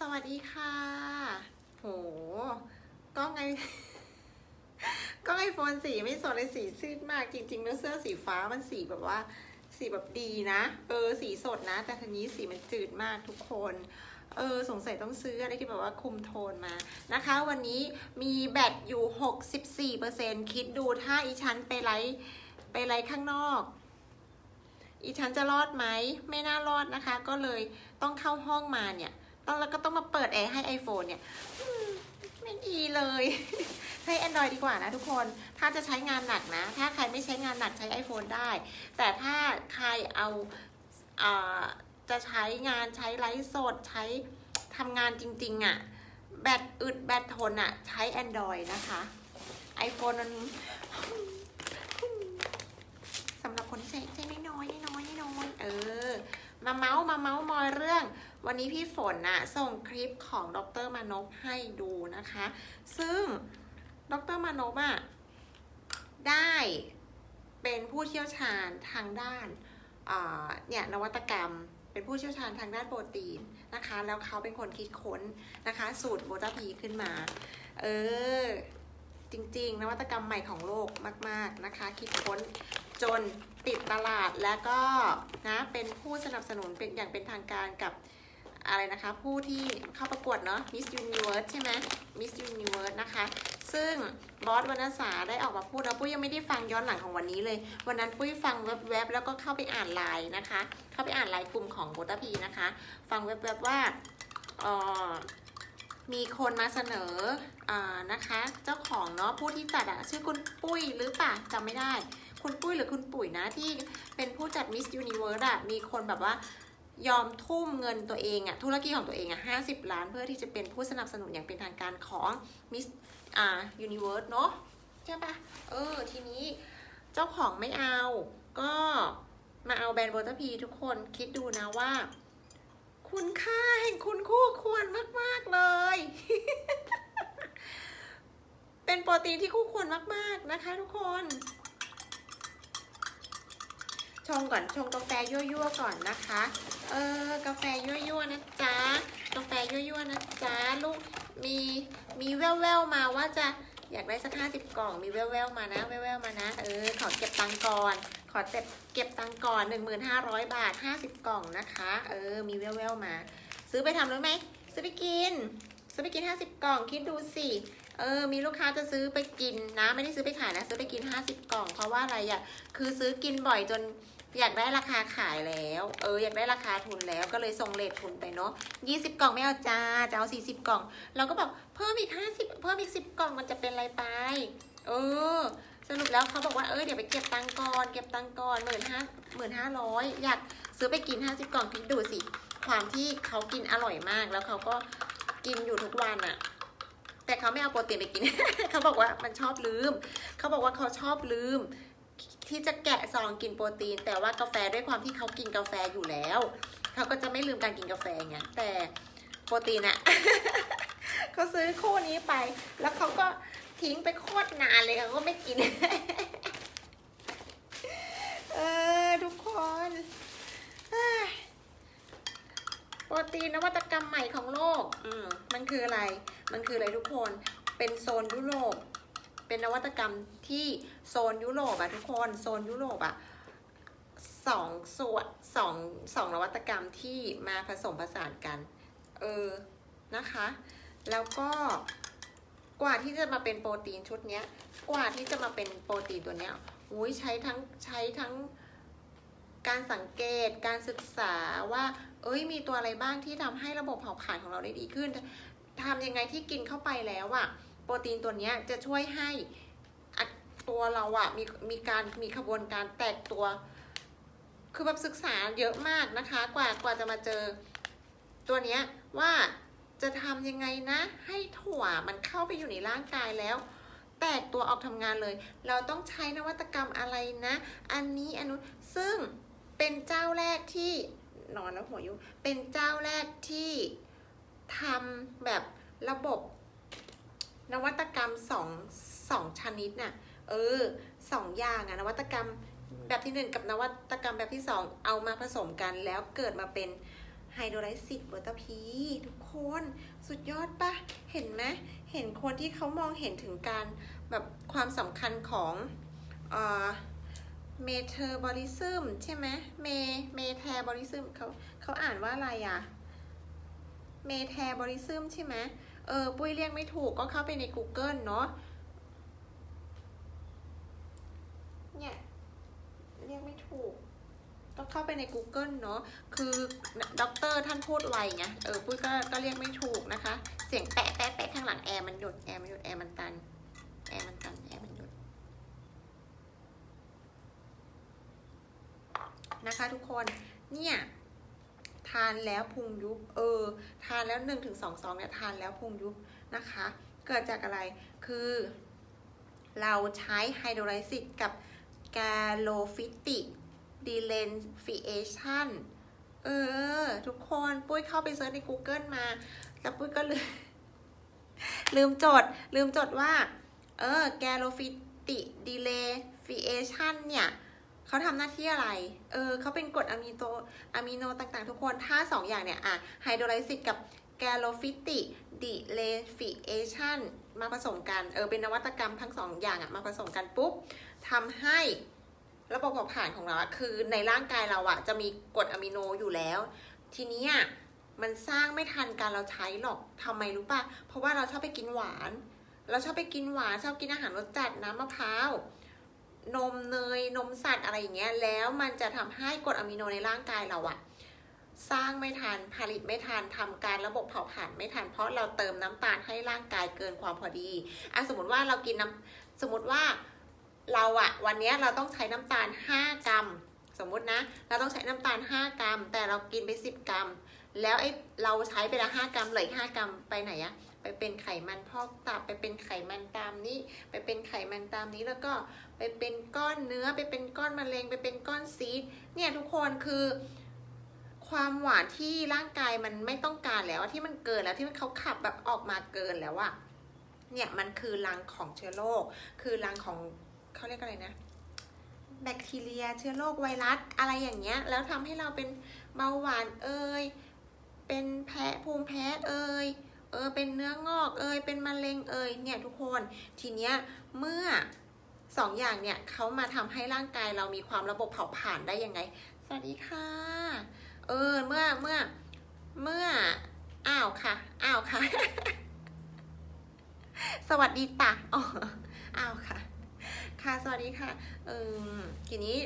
สวัสดีค่ะ โห กล้องไอกล้องไอโฟนสีไม่สดเลยสีซีดมากจริงๆแล้วเสื้อสีฟ้ามันสีแบบว่า สีแบบดีนะ เออ สีสดนะ แต่ทีนี้สีมันจืดมากทุกคน เออ สงสัยต้องซื้ออะไรที่แบบว่าคุมโทนมานะคะ วันนี้มีแบตอยู่ 64%คิดดูถ้าอีฉันไปไลฟ์ไปไลฟ์ข้างนอกอีฉันจะรอดไหม ไม่น่ารอดนะคะ ก็เลยต้องเข้าห้องมาเนี่ย ต้องแล้วก็ต้องมาเปิดแอร์ให้ iPhone เนี่ยไม่ดีเลยใช้ Android ดีกว่านะทุกคน ถ้าจะใช้งานหนักนะ ถ้าใครไม่ใช้งานหนักใช้ iPhone ได้ แต่ถ้าใครเอาอาจะใช้งานใช้ไลฟ์สดใช้ทำงานจริงๆอะ่ะ แบตอึดแบตทนอะ่ะ ใช้ Android นะคะ iPhone มันสำหรับคนที่ใช้ใช้น้อยน้อยน้อยเออ มาเมาส์มาเมาส์มอยเรื่อง วันนี้พี่ฝนน่ะส่งคลิปของดรมานพให้ดูนะคะ ซึ่งดรมานพอะได้เป็นผู้เชี่ยวชาญทางด้านเนี่ยนวัตกรรมเป็นผู้เชี่ยวชาญทางด้านโปรตีนนะคะ แล้วเขาเป็นคนคิดค้นนะคะ สูตรโบตาพีขึ้นมา เออ จริง ๆ นวัตกรรมใหม่ของโลกมาก ๆ นะคะ คิดค้นจน ติดตลาดแล้วก็นะเป็นผู้สนับสนุนเป็นอย่างเป็นทางการกับอะไรนะคะ ผู้ที่เข้าประกวดเนาะ Miss Universe ใช่ไหม Miss Universe นะคะ ซึ่งบอสวรรณสาได้ออกมาพูดแล้วปุ้ยยังไม่ได้ฟังย้อนหลังของวันนี้เลย วันนั้นปุ้ยฟังแวบๆแล้วก็เข้าไปอ่านไลน์นะคะ เข้าไปอ่านไลน์กลุ่มของโบตาพีนะคะ ฟังแวบๆว่าเออมีคนมาเสนออานะคะ เจ้าของเนาะผู้ที่จัดอะชื่อคุณปุ้ยหรือเปล่าจำไม่ได้ คุณปุ้ยหรือคุณปุ๋ยนะที่เป็นผู้จัด Miss Universe อะมีคนแบบว่ายอมทุ่มเงินตัวเองอะธุรกิจของตัวเองอะ50ล้านเพื่อที่จะเป็นผู้สนับสนุนอย่างเป็นทางการของ Miss อ่า Universe เนาะใช่ปะเออ ทีนี้เจ้าของไม่เอา ก็มาเอาแบรนด์โบตาพีทุกคนคิดดูนะว่า คุณค่าแห่งคุณคู่ควรมาก ๆ เลย เป็นโปรตีนที่คู่ควรมาก ๆ นะคะทุกคน ชงก่อนชงกาแฟยั่วๆก่อนนะคะ เออกาแฟยั่วๆนะจ๊ะกาแฟยั่วๆนะจ๊ะลูกมีมีแว่วๆมาว่าจะอยากได้สักห้าสิบกล่องมีแว่วๆมานะแว่วๆมานะเออขอเก็บตังก่อนขอเก็บเก็บตังก่อนหนึ่งหมื่นห้าร้อยบาทห้าสิบกล่องนะคะ เออมีแว่วๆมา ซื้อไปทำรู้ไหมซื้อไปกิน ซื้อไปกินห้าสิบกล่องคิดดูสิเออ มีลูกค้าจะซื้อไปกินนะ ไม่ได้ซื้อไปขายนะ ซื้อไปกินห้าสิบกล่อง เพราะว่าอะไรอะ คือซื้อกินบ่อยจน อยากได้ราคาขายแล้ว เอออยากได้ราคาทุนแล้วก็เลยส่งเลททุนไปเนาะยี่สิบกล่องไม่เอาจ้าจะเอาสี่สิบกล่อง เราก็บอกเพิ่มอีกห้าสิบเพิ่มอีกสิบกล่องมันจะเป็นอะไรไป เออ สรุปแล้วเขาบอกว่าเออเดี๋ยวไปเก็บตังก่อนเก็บตังก่อนหมื่นห้าหมื่นห้าร้อยอยากซื้อไปกินห้าสิบกล่องคิดดูสิ ความที่เขากินอร่อยมากแล้วเขาก็กินอยู่ทุกวันอะแต่เขาไม่เอาโปรตีนไปกิน เขาบอกว่ามันชอบลืม เขาบอกว่าเขาชอบลืม ที่จะแกะซองกินโปรตีน แต่ว่ากาแฟด้วยความที่เขากินกาแฟอยู่แล้ว เขาก็จะไม่ลืมการกินกาแฟไงแต่โปรตีนอะเขาซื้อคู่นี้ไป แล้วเขาก็ทิ้งไปโคตรนานเลยเขาก็ไม่กิน เออทุกคนโปรตีนนวัตกรรมใหม่ของโลก อืมมันคืออะไร มันคืออะไรทุกคน เป็นโซนยุโรป เป็นนวัตกรรมที่โซนยุโรปอะทุกคนโซนยุโรปอะสองส่วนสองสองนวัตกรรมที่มาผสมผสานกัน เออ นะคะ แล้วก็กว่าที่จะมาเป็นโปรตีนชุดเนี้ย กว่าที่จะมาเป็นโปรตีนตัวเนี้ยอุ้ยใช้ทั้งใช้ทั้งการสังเกตการศึกษาว่า เอ้ยมีตัวอะไรบ้างที่ทำให้ระบบเผาผลาญของเราได้ดีขึ้นทำยังไงที่กินเข้าไปแล้วอะ โปรตีนตัวนี้จะช่วยให้ตัวเราอะมีมีการมีขบวนการแตกตัว คือแบบศึกษาเยอะมากนะคะ กว่ากว่าจะมาเจอ ตัวเนี้ยว่าจะทำยังไงนะ ให้ถั่วมันเข้าไปอยู่ในร่างกายแล้ว แตกตัวออกทำงานเลย เราต้องใช้นวัตกรรมอะไรนะ อันนี้อันนู้นซึ่งเป็นเจ้าแรกที่นอนแล้วหัวยุบเป็นเจ้าแรกที่ทำแบบระบบ นวัตกรรมสองสองชนิดน่ะ เออสองอย่างอะนวัตกรรมแบบที่หนึ่งกับนวัตกรรมแบบที่สองเอามาผสมกันแล้วเกิดมาเป็นไฮโดรไลซิตเบอร์ตพีทุกคนสุดยอดปะเห็นไหมเห็นคนที่เขามองเห็นถึงการแบบความสำคัญของเมเทอร์บอลิซึมใช่ไหมเมเมเทบอลิซึมเขาเขาอ่านว่าอะไรอะเมเทบอลิซึมใช่ไหม เออปุ้ยเรียกไม่ถูกก็เข้าไปใน Google เนาะเนี่ยเรียกไม่ถูกต้องเข้าไปใน Google เนาะ คือด็อกเตอร์ท่านพูดไวไง เออ ปุ้ยก็ก็เรียกไม่ถูกนะคะ เสียงแปะแปะแปะข้างหลังแอร์มันหยุด แอร์มันหยุด แอร์มันตัน แอร์มันตัน แอร์มันหยุด นะคะทุกคน เนี่ยานแล้วพุงยุบ เออ ทานแล้ว1นถึงสองซองเนี่ยทานแล้วพุงยุบนะคะ เกิดจากอะไร คือ เราใช้ไฮโดรไลซิสกับกาโลฟิติดีเลนฟิเอชันเออ ทุกคนปุ้ยเข้าไปเซิร์ชใน Google มา แล้วปุ้ยก็ลืมลืมจด ลืมจดว่า เออแกโลฟิติดีเลฟิเอชันเนี่ย เขาทำหน้าที่อะไร เออเขาเป็นกรดอะมิโตอะมิโนต่างๆ ทุกคน ถ้าสองอย่างเนี่ย อะ ไฮโดรไลซิสกับแกลโลฟิติดิเลฟิเอชันมาผสมกัน เออ เป็นนวัตกรรมทั้งสองอย่างอะมาผสมกันปุ๊บทำให้ระบบเผาผลาญของเราอะคือในร่างกายเราอะจะมีกรดอะมิโนอยู่แล้ว ทีนี้อะมันสร้างไม่ทันการเราใช้หรอกทำไมรู้ปะเพราะว่าเราชอบไปกินหวาน เราชอบไปกินหวานชอบกินอาหารรสจัดน้ำมะพร้าว นมเนยนมสัตว์อะไรอย่างเงี้ยแล้วมันจะทำให้กรดอะมิโนในร่างกายเราอะสร้างไม่ทันผลิตไม่ทันทำการระบบเผาผลาญไม่ทันเพราะเราเติมน้ำตาลให้ร่างกายเกินความพอดีอะสมมติว่าเรากินน้ำสมมติว่าเราอะวันนี้เราต้องใช้น้ำตาล 5 กรัม สมมตินะ เราต้องใช้น้ำตาล 5 กรัม แต่เรากินไป 10 กรัม แล้วไอ้เราใช้ไปละ5กรัมเหลือ5กรัมไปไหนอะไปเป็นไขมันพอกตับไปเป็นไขมันตามนี้ ไปเป็นไขมันตามนี้แล้วก็ไปเป็นก้อนเนื้อไปเป็นก้อนมะเร็ง ไปเป็นก้อนซีดเนี่ยทุกคนคือความหวานที่ร่างกายมันไม่ต้องการแล้วที่มันเกินแล้วที่มันเขาขับแบบออกมาเกินแล้วอะเนี่ยมันคือรังของเชื้อโรคคือรังของเขาเรียกอะไรนะ แบคทีเรีย เชื้อโรคไวรัสอะไรอย่างเงี้ย แล้วทำให้เราเป็นเบาหวานเอ่ยเป็นแพ้ภูมิแพ้เอ่ยเออเป็นเนื้องอกเอ่ยเป็นมะเร็งเอ่ยเนี่ยทุกคนทีเนี้ยเมื่อสองอย่างเนี่ยเขามาทำให้ร่างกายเรามีความระบบเผาผลาญได้ยังไง สวัสดีค่ะ เออเมื่อเมื่อเมื่ออ้าวค่ะอ้าวค่ะ สวัสดีตาอ๋ออ้าวค่ะ ค่ะสวัสดีค่ะเออทีนี้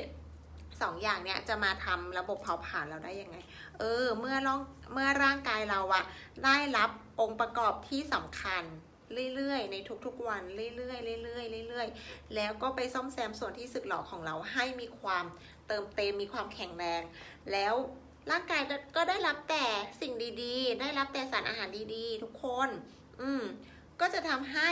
สองอย่างเนี่ยจะมาทำระบบเผาผลาญเราได้ยังไง เออ เมื่อร่างเมื่อร่างกายเราอะได้รับองค์ประกอบที่สำคัญเรื่อยๆ ในทุกๆวันเรื่อยๆเรื่อยๆเรื่อยๆ แล้วก็ไปซ่อมแซมส่วนที่สึกหรอของเราให้มีความเติมเต็มมีความแข็งแรง แล้วร่างกายก็ได้รับแต่สิ่งดีๆ ได้รับแต่สารอาหารดีๆ ทุกคน อืมก็จะทำให้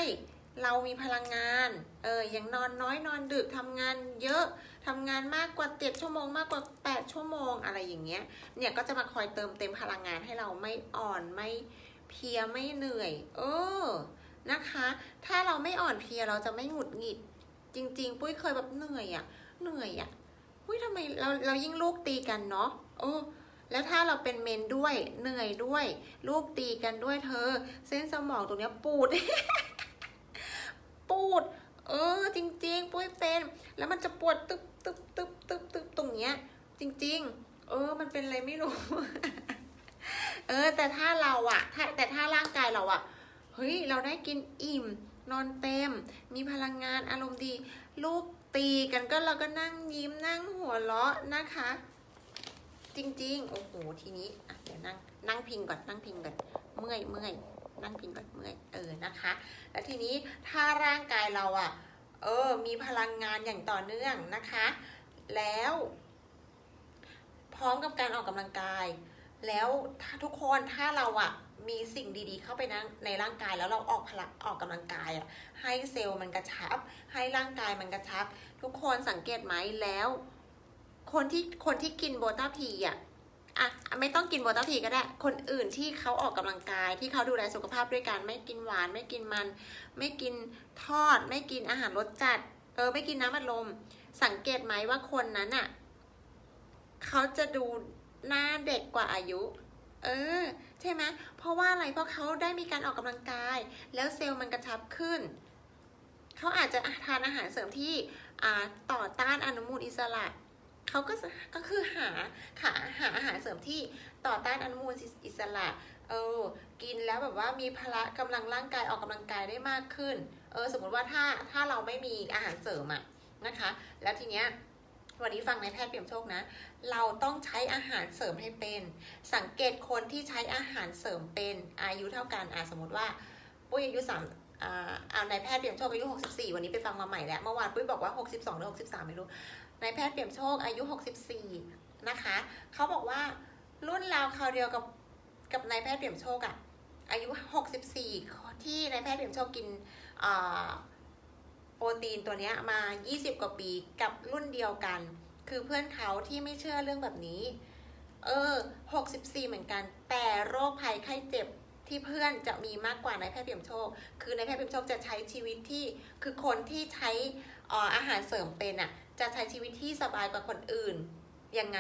เรามีพลังงาน เออ อย่างนอนน้อยนอนดึกทำงานเยอะทำงานมากกว่าเจ็ดชั่วโมงมากกว่าแปดชั่วโมงอะไรอย่างเงี้ย เนี่ยก็จะมาคอยเติมเต็มพลังงานให้เราไม่อ่อนไม่เพียไม่เหนื่อย เออ นะคะ ถ้าเราไม่อ่อนเพียเราจะไม่หงุดหงิด จริง ๆ ปุ้ยเคยแบบเหนื่อยอะเหนื่อยอะปุ้ยทำไมเราเรายิ่งลูกตีกันเนาะโอ้แล้วถ้าเราเป็นเมนด้วยเหนื่อยด้วย ลูกตีกันด้วยเธอ เส้นสมองตรงเนี้ยปูด ปูด เออ จริง ๆ ปุ้ยเป็นแล้วมันจะปวดตึ๊บตึ๊บตึ๊บตึ๊บตึ๊บตรงเนี้ย จริง ๆ เออ มันเป็นอะไรไม่รู้ เออ แต่ถ้าเราอะถ้าแต่ถ้าร่างกายเราอะเฮ้ย เราได้กินอิ่ม นอนเต็ม มีพลังงานอารมณ์ดี ลูกตีกันก็เราก็นั่งยิ้มนั่งหัวเราะนะคะ จริง ๆ โอ้โห ทีนี้เดี๋ยวนั่งนั่งพิงก่อนนั่งพิงก่อน เมื่อยเมื่อย นั่งพิงก่อนเมื่อยเออนะคะ แล้วทีนี้ถ้าร่างกายเราอะเออมีพลังงานอย่างต่อเนื่องนะคะ แล้ว พร้อมกับการออกกำลังกาย แล้วถ้าทุกคนถ้าเราอะมีสิ่งดีๆ เข้าไปในในร่างกายแล้วเราออกพลังออกกำลังกายอะให้เซลล์มันกระชับ ให้ร่างกายมันกระชับ ทุกคนสังเกตไหมแล้ว คนที่คนที่กินโบต้าพีอะ อะไม่ต้องกินโบต้าพีก็ได้ คนอื่นที่เขาออกกำลังกาย ที่เขาดูแลสุขภาพด้วยการไม่กินหวาน ไม่กินมัน ไม่กินทอด ไม่กินอาหารรสจัด เออ ไม่กินน้ำอัดลม สังเกตไหมว่าคนนั้นอะเขาจะดูหน้าเด็กกว่าอายุ เออ ใช่ไหมเพราะว่าอะไร เพราะเขาได้มีการออกกำลังกาย แล้วเซลล์มันกระชับขึ้น เขาอาจจะทานอาหารเสริมที่ต่อต้านอนุมูลอิสระ เขาก็ก็คือหาหาหาอาหารเสริมที่ต่อต้านอนุมูลอิสระ เออ กินแล้วแบบว่ามีพละกำลังร่างกายออกกำลังกายได้มากขึ้น เออ สมมติว่าถ้าถ้าเราไม่มีอาหารเสริมอะนะคะ แล้วทีเนี้ยวันนี้ฟังในแพทย์เปี่ยมโชคนะ เราต้องใช้อาหารเสริมให้เป็น สังเกตคนที่ใช้อาหารเสริมเป็นอายุเท่ากันอะสมมติว่าปุ้ยอายุสามอ่าอ่านแพทย์เปี่ยมโชคอายุ 64 วันนี้ไปฟังมาใหม่แล้ว เมื่อวานปุ้ยบอกว่า 62 หรือ 63 ไม่รู้ นายแพทย์เปี่ยมโชคอายุ 64 นะคะ เขาบอกว่ารุ่นราวคราวเดียวกับกับนายแพทย์เปี่ยมโชคอะอายุ 64 ที่นายแพทย์เปี่ยมโชคกินโปรตีนตัวนี้ยมา 20 กว่าปีกับรุ่นเดียวกัน คือเพื่อนเขาที่ไม่เชื่อเรื่องแบบนี้ เออ 64 เหมือนกัน แต่โรคภัยไข้เจ็บที่เพื่อนจะมีมากกว่านายแพทย์เปี่ยมโชค คือนายแพทย์เปี่ยมโชคจะใช้ชีวิตที่ คือคนที่ใช้อาหารเสริมเป็นอะ จะใช้ชีวิตที่สบายกว่าคนอื่น ยังไง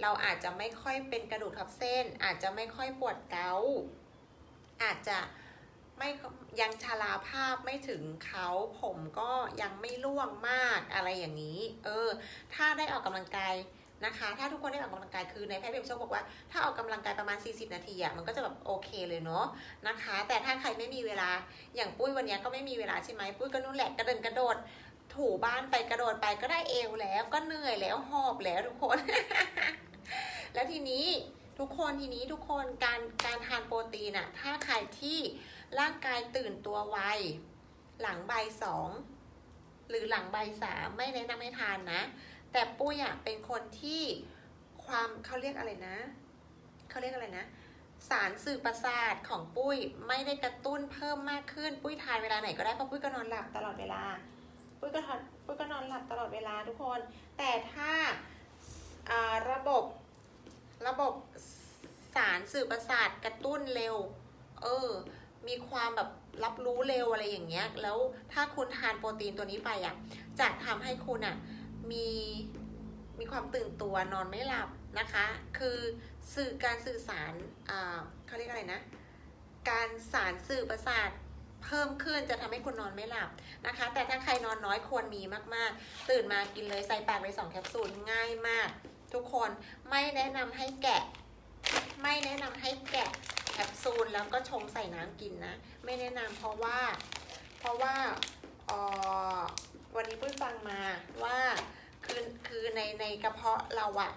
เราอาจจะไม่ค่อยเป็นกระดูกทับเส้น อาจจะไม่ค่อยปวดเกาอาจจะไม่ยังชราภาพไม่ถึงเขาผมก็ยังไม่ร่วงมากอะไรอย่างนี้ เออ ถ้าได้ออกกำลังกายนะคะ ถ้าทุกคนได้ออกกำลังกายคือในแพทย์เบมโชคบอกว่าถ้าออกกำลังกายประมาณ 40 นาทีอะมันก็จะแบบโอเคเลยเนาะนะคะ แต่ถ้าใครไม่มีเวลาอย่างปุ้ยวันเนี้ยก็ไม่มีเวลาใช่ไหมปุ้ยก็นู่นแหละกระเดินกระโดด ถูบ้านไปกระโดดไปก็ได้เอวแล้วก็เหนื่อยแล้วหอบแล้วทุกคน แล้วทีนี้ทุกคนทีนี้ทุกคนการการทานโปรตีนอะถ้าใครที่ร่างกายตื่นตัวไวหลังใบสองหรือหลังใบสามไม่แนะนำให้ทานนะ แต่ปุ้ยอะเป็นคนที่ความเขาเรียกอะไรนะเขาเรียกอะไรนะ สารสื่อประสาทของปุ้ยไม่ได้กระตุ้นเพิ่มมากขึ้น ปุ้ยทานเวลาไหนก็ได้เพราะปุ้ยก็นอนหลับตลอดเวลา ปุ้ยก็ทอนปุ้ยก็นอนหลับตลอดเวลาทุกคน แต่ถ้าระบบระบบสารสื่อประสาทกระตุ้นเร็ว เออ มีความแบบรับรู้เร็วอะไรอย่างเงี้ย แล้วถ้าคุณทานโปรตีนตัวนี้ไปอะ จะทำให้คุณอะ มีมีความตื่นตัวนอนไม่หลับนะคะ คือสื่อการสื่อสาร อ่าเขาเรียกอะไรนะ การสารสื่อประสาท เพิ่มขึ้นจะทำให้คุณนอนไม่หลับนะคะ แต่ถ้าใครนอนน้อยควรมีมากๆ ตื่นมากินเลยใส่ปากเลยสองแคปซูลง่ายมาก ทุกคนไม่แนะนำให้แกะ ไม่แนะนำให้แกะแคปซูลแล้วก็ชงใส่น้ำกินนะ ไม่แนะนำเพราะว่า เพราะว่าออวันนี้เพิ่งฟังมาว่าคือคือในในกระเพาะเราอะ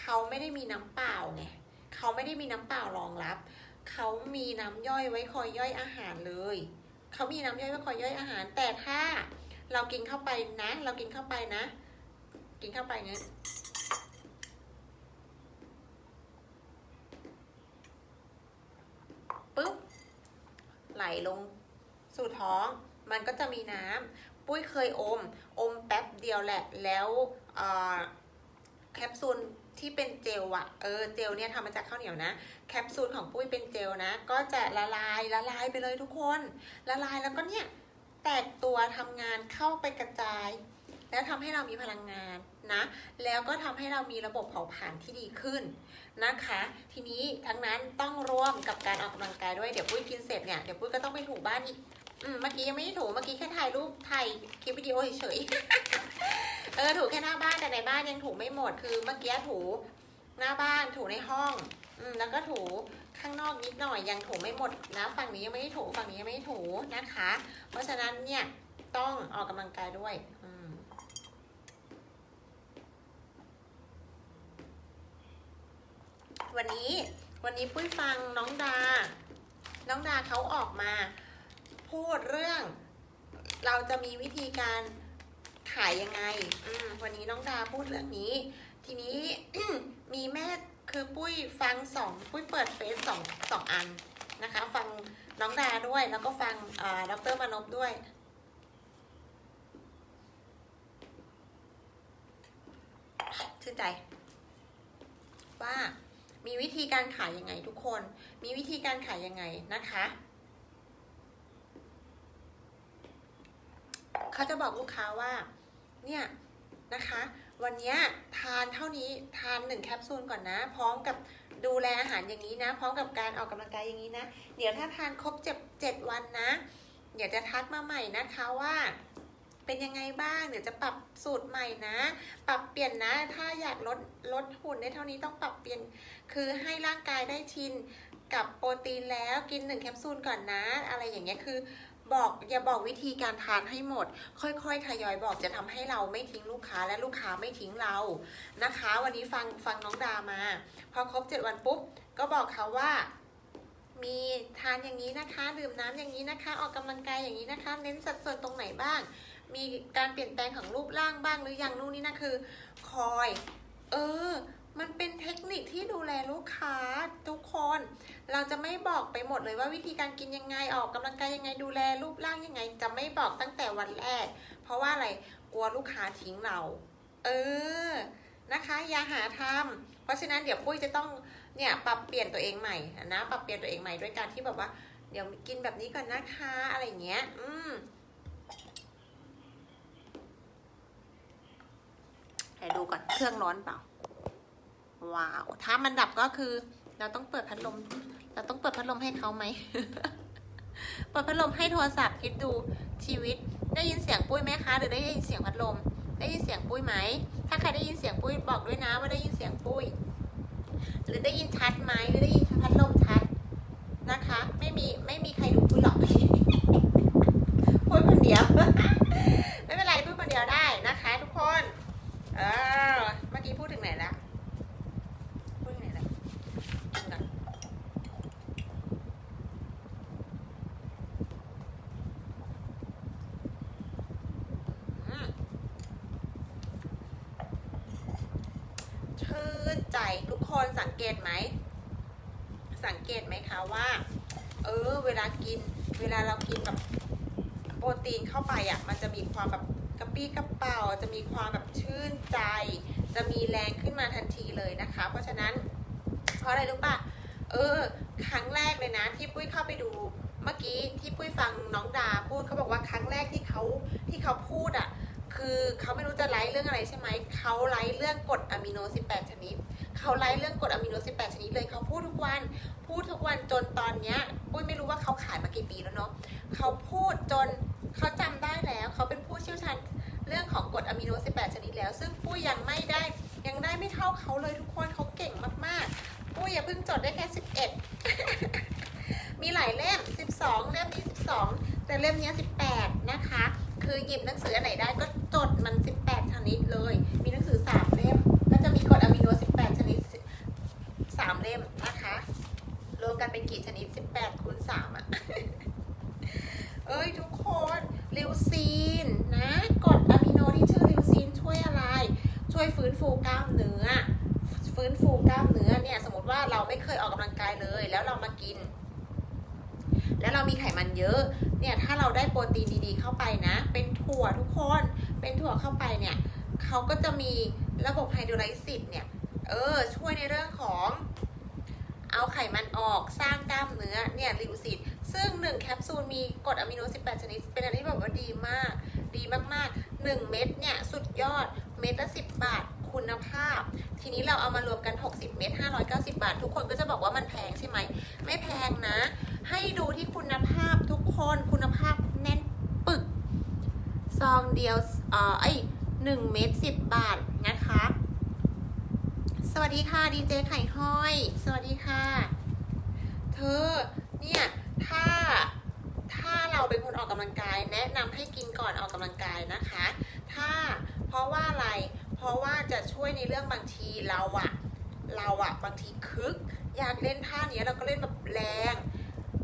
เขาไม่ได้มีน้ำเปล่าไงเขาไม่ได้มีน้ำเปล่ารองรับ เขามีน้ำย่อยไว้คอยย่อยอาหารเลย เขามีน้ำย่อยไว้คอยย่อยอาหาร แต่ถ้าเรากินเข้าไปนะ เรากินเข้าไปนะ กินเข้าไปเงี้ยปุ๊บไหลลงสู่ท้อง มันก็จะมีน้ำปุ้ยเคยอม อมแป๊บเดียวแหละแล้วแคปซูล ที่เป็นเจลอะเออเจลเนี่ยทำมาจากข้าวเหนียวนะแคปซูลของปุ้ยเป็นเจลนะ ก็จะละลายละลายไปเลยทุกคน ละลายแล้วก็เนี่ยแตกตัวทำงานเข้าไปกระจาย แล้วทำให้เรามีพลังงานนะ แล้วก็ทำให้เรามีระบบเผาผลาญที่ดีขึ้นนะคะ ทีนี้ทั้งนั้นต้องร่วมกับการออกกำลังกายด้วยเดี๋ยวปุ้ยกินเสร็จเนี่ยเดี๋ยวปุ้ยก็ต้องไปถูบ้านอีก อืมเมื่อกี้ยังไม่ได้ถูเมื่อกี้แค่ถ่ายรูปถ่ายคลิปวิดีโอเฉยๆ เออถูแค่หน้าบ้านแต่ในบ้านยังถูไม่หมด คือเมื่อกี้ถูหน้าบ้านถูในห้อง อืมแล้วก็ถูข้างนอกนิดหน่อยยังถูไม่หมดนะฝั่งนี้ยังไม่ได้ถูฝั่งนี้ยังไม่ได้ถูนะคะ เพราะฉะนั้นเนี่ยต้องออกกำลังกายด้วย อืมวันนี้วันนี้ปุ้ยฟังน้องดา น้องดาเขาออกมา พูดเรื่อง เราจะมีวิธีการขายยังไง อืมวันนี้น้องดาพูดเรื่องนี้ ทีนี้ มีแม่คือปุ้ยฟังสองปุ้ยเปิดเฟซสองสองอันนะคะ ฟังน้องดาด้วยแล้วก็ฟังอ่าดรมานพด้วย ชื่นใจ ว่ามีวิธีการขายยังไงทุกคน มีวิธีการขายยังไงนะคะ เขาจะบอกลูกค้าว่า เนี่ยนะคะ วันนี้ทานเท่านี้ทานหนึ่งแคปซูลก่อนนะ พร้อมกับดูแลอาหารอย่างนี้นะ พร้อมกับการออกกำลังกายอย่างนี้นะ เดี๋ยวถ้าทานครบเจ็ดเจ็ดวันนะเดี๋ยวจะทักมาใหม่นะคะว่าเป็นยังไงบ้าง เดี๋ยวจะปรับสูตรใหม่นะ ปรับเปลี่ยนนะ ถ้าอยากลดลดหุ่นได้เท่านี้ต้องปรับเปลี่ยน คือให้ร่างกายได้ชินกับโปรตีนแล้วกินหนึ่งแคปซูลก่อนนะ อะไรอย่างเงี้ยคือ บอกอย่าบอกวิธีการทานให้หมด ค่อยๆ ทยอยบอกจะทำให้เราไม่ทิ้งลูกค้าและลูกค้าไม่ทิ้งเรานะคะ วันนี้ฟังฟังน้องดามา พอครบ 7 วันปุ๊บ ก็บอกเขาว่ามีทานอย่างนี้นะคะ ดื่มน้ำอย่างนี้นะคะ ออกกำลังกายอย่างนี้นะคะ เน้นสัดส่วนตรงไหนบ้าง มีการเปลี่ยนแปลงของรูปร่างบ้างหรือยังนู่นนี่นะคือ คอย เออ มันเป็นเทคนิคที่ดูแลลูกค้าทุกคน เราจะไม่บอกไปหมดเลยว่าวิธีการกินยังไงออกกำลังกายยังไงดูแลรูปร่างยังไง จะไม่บอกตั้งแต่วันแรก เพราะว่าอะไรกลัวลูกค้าทิ้งเรา เออนะคะอย่าหาทำเพราะฉะนั้นเดี๋ยวปุ้ยจะต้องเนี่ยปรับเปลี่ยนตัวเองใหม่นะปรับเปลี่ยนตัวเองใหม่ด้วยการที่แบบว่า เดี๋ยวกินแบบนี้ก่อนนะคะอะไรเงี้ย อืมเดี๋ยวดูก่อนเครื่องร้อนเปล่า ว้าว ถ้ามันดับก็คือ เราต้องเปิดพัดลม เราต้องเปิดพัดลมให้เขาไหม เปิดพัดลมให้โทรศัพท์คิดดูชีวิต ได้ยินเสียงปุ้ยไหมคะ หรือได้ยินเสียงพัดลม ได้ยินเสียงปุ้ยไหม ถ้าใครได้ยินเสียงปุ้ยบอกด้วยนะ ว่าได้ยินเสียงปุ้ย หรือได้ยินชัดไหมหรือได้ยินพัดลมชัดนะคะ ไม่มีไม่มีใครรู้ปุ้ยหรอก พูดคนเดียว ไม่เป็นไรพูดคนเดียวได้นะคะ ทุกคน เออ เมื่อกี้พูดถึงไหนแล้ว พูดถึงไหนแล้วดูก่อนอืมชื่นใจทุกคนสังเกตไหม สังเกตไหมคะว่า เออ เวลากิน เวลาเรากินแบบโปรตีนเข้าไปอะ มันจะมีความแบบกระปี้กระเป๋า จะ มีความแบบชื่นใจ จะมีแรงขึ้นมาทันทีเลยนะคะ เพราะฉะนั้นเพราะอะไรรู้ป่ะเออ ครั้งแรกเลยนะที่ปุ้ยเข้าไปดูเมื่อกี้ที่ปุ้ยฟังน้องดาพูดเขาบอกว่าครั้งแรกที่เขาที่เขาพูดอะคือเขาไม่รู้จะไลฟ์เรื่องอะไรใช่ไหม เขาไลฟ์เรื่องกรดอะมิโน 18 ชนิด เขาไลฟ์เรื่องกรดอะมิโน 18 ชนิดเลยเขาพูดทุกวัน พูดทุกวันจนตอนเนี้ยปุ้ยไม่รู้ว่าเขาขายมากี่ปีแล้วเนาะ เขาพูดจนเขาจำได้แล้ว เขาเป็นผู้เชี่ยวชาญ เรื่องของกรดอะมิโน 18 ชนิดแล้ว ซึ่งปุ้ยยังไม่ได้ยังได้ไม่เท่าเขาเลยทุกคนเขาเก่งมากๆ ปุ้ยอย่าเพิ่งจดได้แค่ 11 มีหลายเล่ม 12 เล่มนี้ 12 แต่เล่มนี้ 18 นะคะ คือหยิบหนังสืออันไหนได้ก็จดมัน 18 ชนิดเลย มีหนังสือ 3 เล่ม ก็จะมีกรดอะมิโน 18 ชนิด 3 เล่มนะคะ รวมกันเป็นกี่ชนิด 18คูณ3อะ เอ้ยทุกคนลิวซีนนะกรดอะมิโนที่ชื่อลิวซีนช่วยอะไร ช่วย ฟูกล้ามเนื้อ ฟื้นฟูกล้ามเนื้อเนี่ยสมมติว่าเราไม่เคยออกกำลังกายเลย แล้วเรามากิน แล้วเรามีไขมันเยอะ เนี่ยถ้าเราได้โปรตีนดีๆ เข้าไปนะ เป็นถั่วทุกคน เป็นถั่วเข้าไปเนี่ยเขาก็จะมีระบบไฮโดรไลซิสเนี่ย เออ ช่วยในเรื่องของเอาไขมันออกสร้างกล้ามเนื้อเนี่ยลิวซิดซึ่ง 1 แคปซูลมีกรดอะมิโน 18 ชนิด เป็นอะไรที่แบบว่าดีมาก ดีมากๆ 1 เม็ดเนี่ย สุดยอดเม็ดละ 10 บาท คุณภาพ ทีนี้เราเอามารวมกัน 60 เม็ด590 บาท ทุกคนก็จะบอกว่ามันแพงใช่ไหม ไม่แพงนะ ให้ดูที่คุณภาพทุกคนคุณภาพแน่นปึก ซองเดียวเอ่อไอยหนึ่งเม็ดสิบบาทนะคะ สวัสดีค่ะดีเจไข่ห้อย สวัสดีค่ะ เธอเนี่ยถ้าถ้าเราเป็นคนออกกำลังกาย แนะนำให้กินก่อนออกกำลังกายนะคะ ถ้า ในเรื่องบางทีเราอะเราอะบางทีคึก อยากเล่นท่านี้เราก็เล่นแบบแรง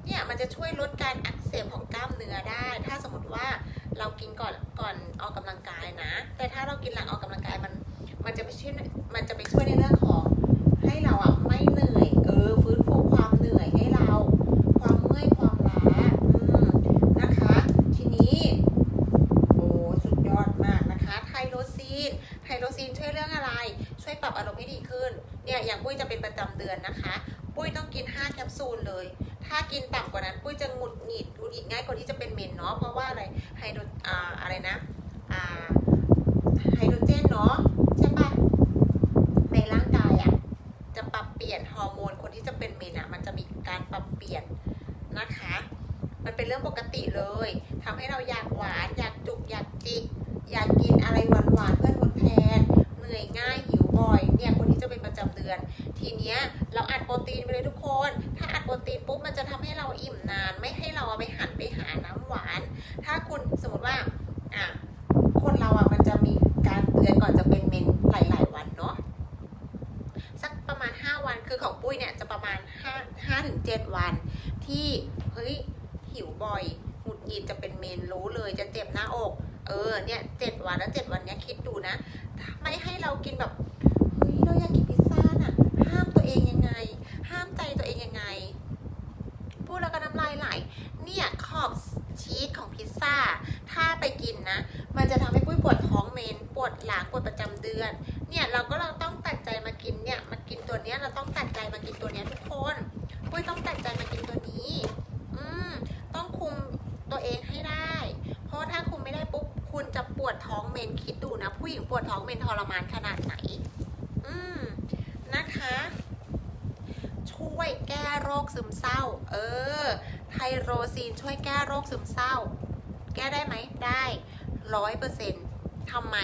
เนี่ยมันจะช่วยลดการอักเสบของกล้ามเนื้อได้ ถ้าสมมติว่าเรากินก่อนก่อนออกกำลังกายนะ แต่ถ้าเรากินหลังออกกำลังกายมันมันจะไปช่วยมันจะไปช่วยในเรื่อง ณเลย ถ้ากินต่ำกว่านั้นปุ้ยจะหงุดหงิดหงุดหงิดง่ายกว่าที่จะเป็นเมนเนาะ เพราะว่าอะไร ไฮโดรอ่าอะไรนะ อ่า ไฮโดรเจนเนาะใช่ปะในร่างกายอะ่ะ จะปรับเปลี่ยนฮอร์โมนคนที่จะเป็นเมนอะ่ะ มันจะมีการปรับเปลี่ยนนะคะ มันเป็นเรื่องปกติเลย ทำให้เราอยากหวาน อยากจุก อยากจิก อยากกินอะไรหวานหวานเพื่อทดแทน เหนื่อยง่าย หิวบ่อย เนี่ย คนที่จะเป็นประจำเดือน ทีเนี้ย เราอัดโปรตีนไปเลยทุกคน อิ่มนาน ไม่ให้เราเอไปหันไปหาน้ำหวาน ถ้าคุณสมมติว่า อะ คนเราอะมันจะมีการเตือนก่อนจะเป็นเมนหลาย ๆ วันเนาะ สักประมาณ 5 วัน คือของปุ้ยเนี่ยจะประมาณ5 5ถึง7วัน ที่เฮ้ยหิวบ่อยหงุดหงิดจะเป็นเมนรู้เลยจะเจ็บหน้าอก เออเนี่ยเจ็ดวันแล้วเจ็ดวันเนี้ยคิดดูนะ ไม่ให้เรากินแบบ เฮ้ยเราอยากกินพิซซ่าน่ะ ห้ามตัวเองยังไง ห้ามใจตัวเองยังไง พูดแล้วก็น้ำลายไหล เนี่ยขอบชีสของพิซซ่า ถ้าไปกินนะ มันจะทำให้ปุ้ยปวดท้องเมน ปวด หลังปวดประจำเดือน เนี่ยเราก็เราต้องตัดใจมากินเนี่ยมากินตัวเนี้ยเราต้องตัดใจมากินตัวเนี้ยทุกคนปุ้ยต้องตัดใจมากินตัวนี้ อืมต้องคุมตัวเองให้ได้ เพราะถ้าคุมไม่ได้ปุ๊บคุณจะปวดท้องเมนคิดดูนะผู้หญิงปวดท้องเมนทรมานขนาดไหน อืมนะคะ ช่วยแก้โรคซึมเศร้า เออ ไทโรซีนช่วยแก้โรคซึมเศร้า แก้ได้ไหมได้ร้อยเปอร์เซ็นต์ทำไม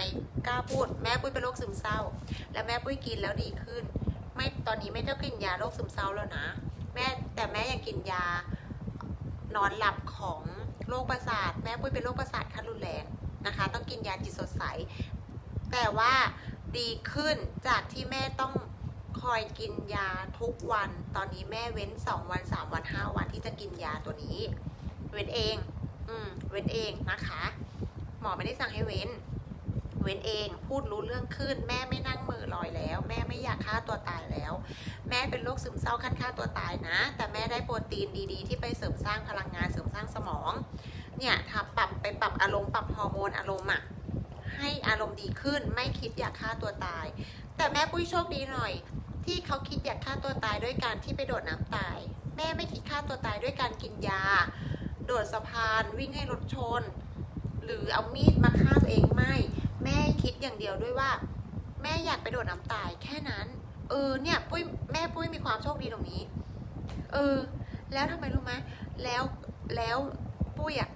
กล้าพูด แม่ปุ้ยเป็นโรคซึมเศร้า แล้วแม่ปุ้ยกินแล้วดีขึ้น ไม่ตอนนี้ไม่ต้องกินยาโรคซึมเศร้าแล้วนะ แม่แต่แม่ยังกินยานอนหลับของโรคประสาท แม่ปุ้ยเป็นโรคประสาทขั้นรุนแรงนะคะ ต้องกินยาจิตสดใส แต่ว่าดีขึ้นจากที่แม่ต้องคอยกินยาทุกวัน ตอนนี้แม่เว้น2วัน3วัน5วันที่จะกินยาตัวนี้ เว้นเอง อืม เว้นเองนะคะ หมอไม่ได้สั่งให้เว้น เว้นเอง พูดรู้เรื่องขึ้น แม่ไม่นั่งมือลอยแล้ว แม่ไม่อยากฆ่าตัวตายแล้ว แม่เป็นโรคซึมเศร้าขั้นฆ่าตัวตายนะ แต่แม่ได้โปรตีนดีๆ ที่ไปเสริมสร้างพลังงานเสริมสร้างสมอง เนี่ยถ้าปรับไปปรับอารมณ์ปรับฮอร์โมนอารมณ์อะให้อารมณ์ดีขึ้นไม่คิดอยากฆ่าตัวตาย แต่แม่ปุ้ยโชคดีหน่อย ที่เขาคิดอยากฆ่าตัวตายด้วยการที่ไปโดดน้ำตาย แม่ไม่คิดฆ่าตัวตายด้วยการกินยา โดดสะพานวิ่งให้รถชน หรือเอามีดมาฆ่าตัวเองไม่ แม่คิดอย่างเดียวด้วยว่า แม่อยากไปโดดน้ำตายแค่นั้น เออเนี่ยปุ้ยแม่ปุ้ยมีความโชคดีตรงนี้ เออ แล้วทำไมรู้ไหมแล้วแล้วปุ้ยอะ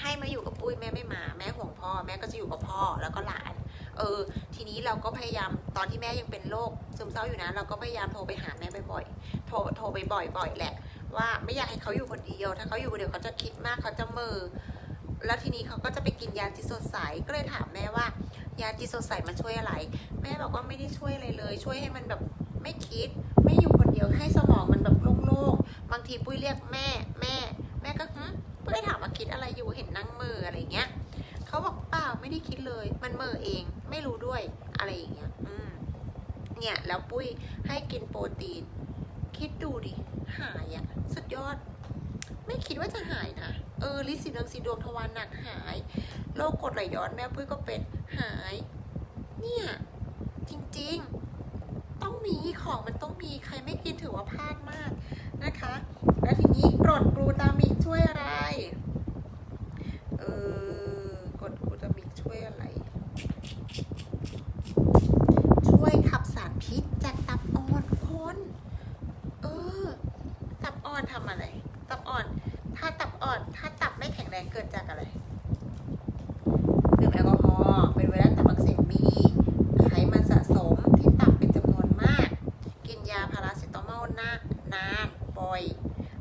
ให้มาอยู่กับปุ้ยแม่ไม่มาแม่ห่วงพ่อ แม่ก็จะอยู่กับพ่อแล้วก็หลาน เออ ทีนี้เราก็พยายามตอนที่แม่ยังเป็นโรคซึมเศร้าอยู่นะ เราก็พยายามโทรไปหาแม่บ่อยๆโทรโทรไปบ่อยๆแหละ ว่าไม่อยากให้เขาอยู่คนเดียว ถ้าเขาอยู่คนเดียวเขาจะคิดมากเขาจะเมือ แล้วทีนี้เขาก็จะไปกินยาจิตสดใสก็เลยถามแม่ว่ายาจิตสดใสมันช่วยอะไร แม่บอกว่าไม่ได้ช่วยอะไรเลย ช่วยให้มันแบบไม่คิด ไม่อยู่คนเดียวให้สมองมันแบบโล่งๆบางทีปุ้ยเรียกแม่แม่ แม่ก็หึปุ้ยถามว่าคิดอะไรอยู่เห็นนั่งมืออะไรเงี้ยเขาบอกเปล่าไม่ได้คิดเลย มันเมอเองไม่รู้ด้วยอะไรอย่างเงี้ยอืมเนี่ยแล้วปุ้ยให้กินโปรตีน คิดดูดิหายอะสุดยอด ไม่คิดว่าจะหายนะ เออลิสีเรืองสีดวงทวารหนักหายโรคกรดไหลย้อนแม่ปุ้ยก็เป็นหาย เนี่ย จริงๆ ต้องมีของมันต้องมีใครไม่กินถือว่าพลาดมากนะคะ แล้วทีนี้กรดกรูตามิช่วยอะไร เออกรดกลูตามิกช่วยอะไร ช่วยขับสารพิษจากตับอ่อนคน เออ ตับอ่อนทำอะไร ตับอ่อน ถ้าตับอ่อน ถ้าตับไม่แข็งแรงเกิดจากอะไร ดื่มแอลกอฮอล์เป็นไวรัสตับอักเสบบีไขมันสะสมที่ตับเป็นจำนวนมาก กินยาพาราเซตามอลนานนานบ่อย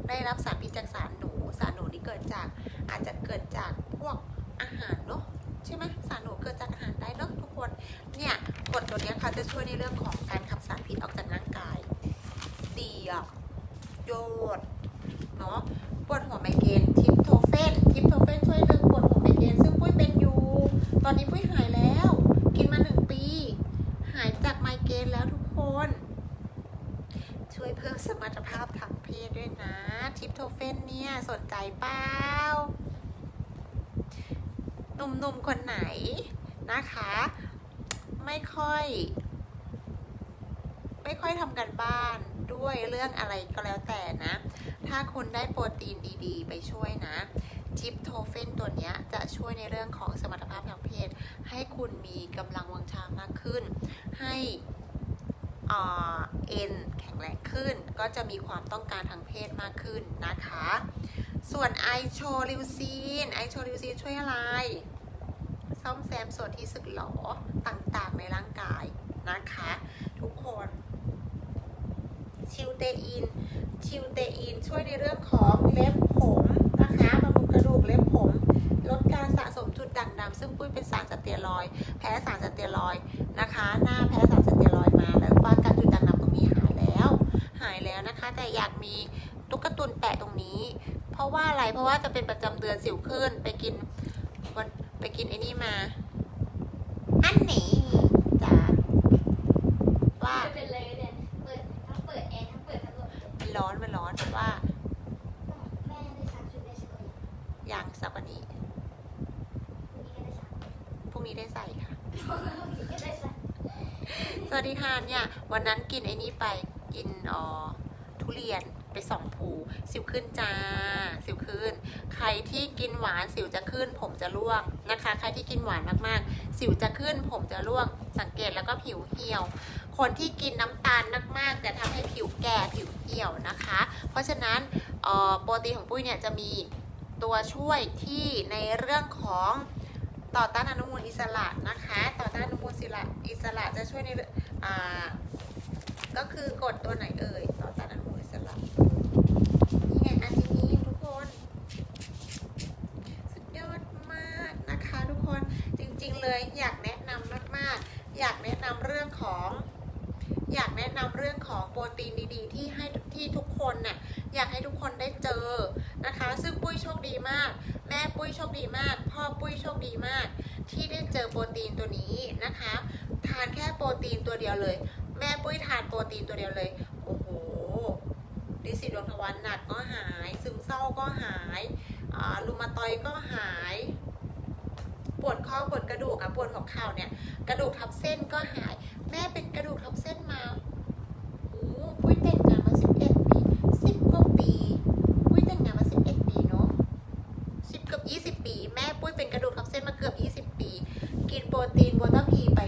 ได้รับสารพิษจากสารหนู สารหนูนี่เกิดจาก อาจจะเกิดจากพวกอาหารเนาะใช่ไหมสารหนูเกิดจากอาหารได้เนาะทุกคน เนี่ยกรดตัวเนี้ยเขาจะช่วยในเรื่องของการขับสารพิษออกจากร่างกาย ดีอะโยดเนาะ ปวดหัวไมเกรนทิปโทเฟนทิปโทเฟนช่วยเรื่องปวดหัวไมเกรนซึ่งปุ้ยเป็นอยู่ ตอนนี้ปุ้ยหายแล้ว กินมาหนึ่งปี หายจากไมเกรนแล้วทุกคน ช่วยเพิ่มสมรรถภาพทางเพศด้วยนะ ทิปโทเฟนเนี่ยสนใจเปล่าหนุ่มๆ คนไหนนะคะ ไม่ค่อย ไม่ค่อยทำกันบ้านด้วยเรื่องอะไรก็แล้วแต่นะ ถ้าคุณได้โปรตีนดีๆ ไปช่วยนะทิปโทเฟนตัวเนี้ยจะช่วยในเรื่องของสมรรถภาพทางเพศ ให้คุณมีกำลังวังชามากขึ้น ให้ เอ่อเอ็นแข็งแรงขึ้น ก็จะมีความต้องการทางเพศมากขึ้นนะคะ ส่วนไอโชลิวซีนไอโชลิวซีนช่วยอะไร ซ่อมแซมส่วนที่สึกหรอต่างๆในร่างกายนะคะ ทุกคนชิวเตอินชิวเตอินช่วยในเรื่องของเล็บผมนะคะบำรุงกระดูกเล็บผม ลดการสะสมจุดด่างดำซึ่งปุ้ยเป็นสารสเตียรอย แพ้สารสเตียรอยนะคะ หน้าแพ้สารสเตีย มาแล้วฝ้าการจุดด่างดำตรงนี้หายแล้ว หายแล้วนะคะ แต่อยากมีตุ๊กตุนแปะตรงนี้ เพราะว่าอะไรเพราะว่าจะเป็นประจำเดือนสิวขึ้นไปกินวันไปกินไอ้นี่มาอันนี้จ้าว่า ไม่เป็นเลยเนี่ยเปิดทั้งเปิดแอร์ทั้งเปิดพัดลม มันร้อนมันร้อนว่า แม่ได้ซักชุดได้ใช่ไหม อย่างสัปดาห์นี้ พรุ่งนี้ก็ได้ซัก พรุ่งนี้ได้ใส่ค่ะ พรุ่งนี้ก็ได้ซัก สวัสดีค่ะเนี่ยวันนั้น กินไอ้นี้ไปกินอ่อทุเรียนไปสองภูสิวขึ้นจ้า สิวขึ้น ใครที่กินหวานสิวจะขึ้น ผมจะร่วงนะคะ ใครที่กินหวานมากๆ สิวจะขึ้น ผมจะร่วง สังเกตแล้วก็ผิวเหี่ยว คนที่กินน้ำตาลมากๆจะทำให้ผิวแก่ผิวเหี่ยวนะคะ เพราะฉะนั้นออโปรตีนของปุ้ยเนี่ยจะมีตัวช่วยที่ในเรื่องของต่อต้านอนุมูลอิสระนะคะ ต่อต้านอนุมูลอิสระอิสระจะช่วยในอ่า ก็คือกดตัวไหนเอ่ยต่อต้านอนุมูลอิสระนี่ไงอาร์จินีนทุกคน สุดยอดมากนะคะทุกคนจริงๆเลยอยากแนะนำมากๆ อยากแนะนำเรื่องของ อยากแนะนำเรื่องของโปรตีนดีๆ ที่ให้ที่ทุกคนน่ะอยากให้ทุกคนได้เจอนะคะ ซึ่งปุ้ยโชคดีมาก แม่ปุ้ยโชคดีมาก พ่อปุ้ยโชคดีมาก ที่ได้เจอโปรตีนตัวนี้นะคะ ทานแค่โปรตีนตัวเดียวเลย แม่ปุ้ยทานโปรตีนตัวเดียวเลย โอ้โห ดิสิดวงทวันหนักก็หาย ซึมเศร้าก็หายลูมาตอยก็หาย ปวดข้อปวดกระดูกอะปวดหัวเข่าเนี่ย กระดูกทับเส้นก็หาย แม่เป็นกระดูกทับเส้นมาโอ้ปุ้ยเป็นงานมาสิบเอ็ดปีสิบกว่าปีปุ้ยเป็นงานมาสิบเอ็ดปีเนาะสิบกับยี่สิบปี แม่ปุ้ยเป็นกระดูกทับเส้นมาเกือบยี่สิบปี กินโปรตีนโอเตอร์พีไป